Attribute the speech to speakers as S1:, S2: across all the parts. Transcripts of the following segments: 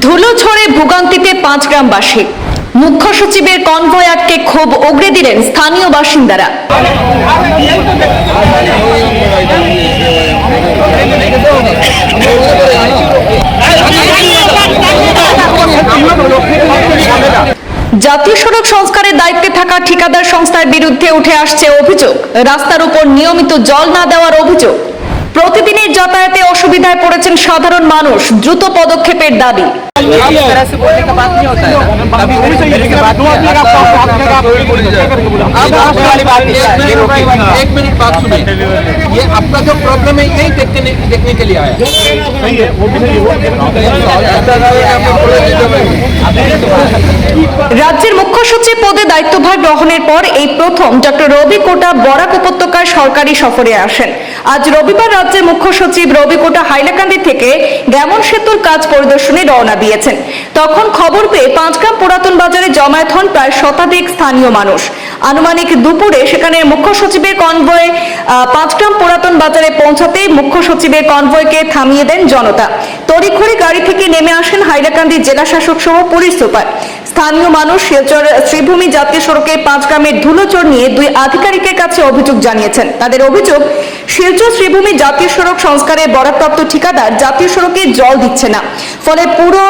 S1: ধুলো ঝড়ে ভোগান্তিতে পাঁচ গ্রামবাসী। মুখ্য সচিবের কনভয় আটকে ক্ষোভ উগড়ে দিলেন স্থানীয় বাসিন্দারা। জাতীয় সড়ক সংস্কারের দায়িত্বে থাকা ঠিকাদার সংস্থার বিরুদ্ধে উঠে আসছে অভিযোগ। রাস্তার উপর নিয়মিত জল না দেওয়ার অভিযোগ। প্রতিদিনের যাতায়াতে অসুবিধায় পড়েছেন সাধারণ মানুষ দ্রুত পদক্ষেপের দাবি
S2: इस तरह से बोलने का बात नहीं होता है कभी कभी बोलने की बात नहीं है अब आपने वाली बात नहीं है ये रोकिए।
S3: एक मिनट बात सुनिए ये आपका जो प्रॉब्लम है यही देखने देखने के लिए आया
S1: রাজ্যের মুখ্য সচিব পদে দায়িত্বভার গ্রহণের পর এই প্রথম ডক্টর রবি কোটা বরাক উপত্যকার সরকারি সফরে আসেন। আজ রবিবার রাজ্যের মুখ্য সচিব রবি কোটা হাইলাকান্দি থেকে গ্যামন সেতুর কাজ পরিদর্শনে রওনা দিয়েছেন। তখন খবর পেয়ে পাঁচগ্রাম পুরাতন বাজারে জমায়েত হন প্রায় শতাধিক স্থানীয় মানুষ। আনুমানিক দুপুরে সেখানে মুখ্য সচিবের কনভয়ে পাঁচগ্রাম পুরাতন বাজারে পৌঁছাতেই মুখ্য সচিবের কনভয়কে থামিয়ে দেন জনতা। তড়িঘড়ি গাড়ি থেকে নেমে আসেন হাইলাকান্দি জেলা শাসক সহ পুলিশ সুপার। স্থানীয় মানুষ শিলচর শ্রীভূমি জাতীয় সড়কে পাঁচ গ্রামের ধুলোচর নিয়ে দুই আধিকারিকের কাছে অভিযোগ জানিয়েছেন। তাদের অভিযোগ, শিলচর শ্রীভূমি জাতীয় সড়ক সংস্কারের বরাদ্দপ্ত ঠিকাদার জাতীয় সড়কে জল দিচ্ছে না। ফলে পুরো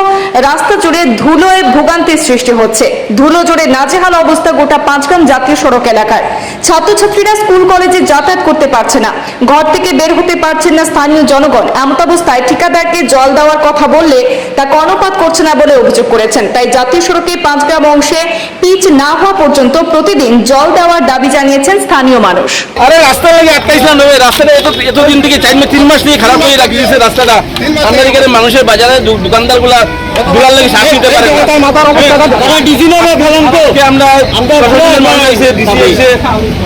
S1: রাস্তা জুড়ে ধুলোয় ভোগান্তির সৃষ্টি হচ্ছে। ধুলো জুড়ে নাজেহাল অবস্থা গোটা পাঁচগ্রাম জাতীয় সড়ক এলাকার ছাত্রছাত্রীরা স্কুল, কলেজে যাতায়াত করতে পারছে না। ঘর থেকে বের হতে পারছেন না স্থানীয় জনগণ। এমত অবস্থায় ঠিকাদারকে জল দেওয়ার কথা বললে তা কর্ণপাত করছে না বলে অভিযোগ করেছেন। তাই জাতীয় সড়কে পাঁচগ্রাম অংশে পিচ না হওয়া পর্যন্ত প্রতিদিন জল দেওয়ার দাবি জানিয়েছেন স্থানীয় মানুষ।
S4: আরে রাস্তা লাগে আটকাইছিলাম নবে রাস্তাটা এত এতদিন থেকে চার মাস তিন মাস থেকে খারাপ হয়ে রাখি দিয়েছে রাস্তাটা। আমাদের এখানে মানুষের বাজারে দু- দোকানদারগুলা দুলার লাগে শ্বাস নিতে পারে আমরা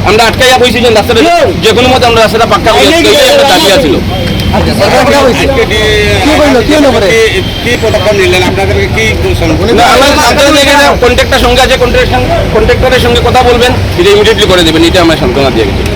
S4: আমরা আটকাইয়া বইছি যে রাস্তাটা যে কোনো মতে আমরা রাস্তাটা পাক্কা দাবি আছিল। আছে কন্ট্রাক্টরের সঙ্গে কথা বলবেন এটা ইমিডিয়েটলি করে দেবেন এটা আমার সান্ত্বনা দিয়ে গেছে